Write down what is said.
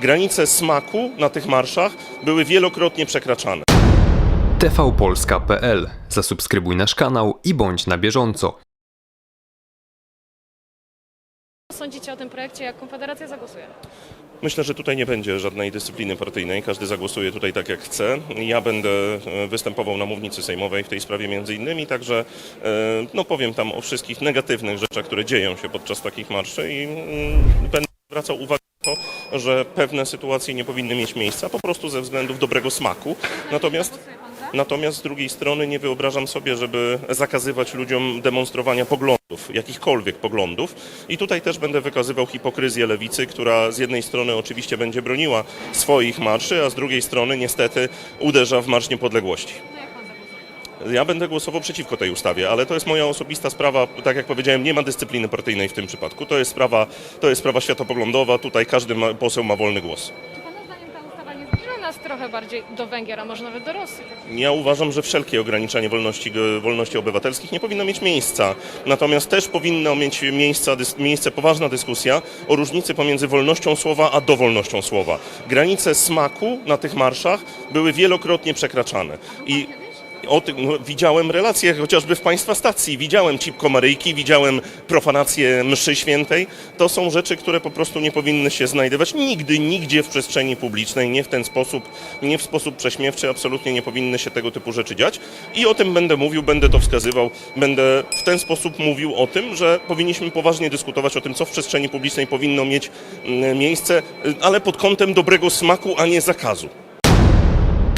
Granice smaku na tych marszach były wielokrotnie przekraczane. tvpolska.pl. Zasubskrybuj nasz kanał i bądź na bieżąco. Co sądzicie o tym projekcie, jak Konfederacja zagłosuje? Myślę, że tutaj nie będzie żadnej dyscypliny partyjnej. Każdy zagłosuje tutaj tak jak chce. Ja będę e, występował na mównicy sejmowej w tej sprawie między innymi, także e, no powiem tam o wszystkich negatywnych rzeczach, które dzieją się podczas takich marszy i mm, będę zwracał uwagę na to, że pewne sytuacje nie powinny mieć miejsca po prostu ze względów dobrego smaku. Natomiast Natomiast z drugiej strony nie wyobrażam sobie, żeby zakazywać ludziom demonstrowania poglądów, jakichkolwiek poglądów. I tutaj też będę wykazywał hipokryzję lewicy, która z jednej strony oczywiście będzie broniła swoich marszy, a z drugiej strony niestety uderza w Marsz Niepodległości. Ja będę głosował przeciwko tej ustawie, ale to jest moja osobista sprawa. Tak jak powiedziałem, nie ma dyscypliny partyjnej w tym przypadku. To jest sprawa, to jest sprawa światopoglądowa. Tutaj każdy ma, poseł ma wolny głos. Czy Pana zdaniem ta ustawa nie zbliża nas trochę bardziej do Węgier, a może nawet do Rosji? Ja uważam, że wszelkie ograniczenie wolności, wolności obywatelskich nie powinno mieć miejsca. Natomiast też powinna mieć miejsca, dys, miejsce poważna dyskusja o różnicy pomiędzy wolnością słowa a dowolnością słowa. Granice smaku na tych marszach były wielokrotnie przekraczane. I o tym widziałem relacje chociażby w Państwa stacji, widziałem cipko Maryjki, widziałem profanację mszy świętej. To są rzeczy, które po prostu nie powinny się znajdować nigdy, nigdzie w przestrzeni publicznej, nie w ten sposób, nie w sposób prześmiewczy, absolutnie nie powinny się tego typu rzeczy dziać. I o tym będę mówił, będę to wskazywał, będę w ten sposób mówił o tym, że powinniśmy poważnie dyskutować o tym, co w przestrzeni publicznej powinno mieć mm, miejsce, y, ale pod kątem dobrego smaku, a nie zakazu.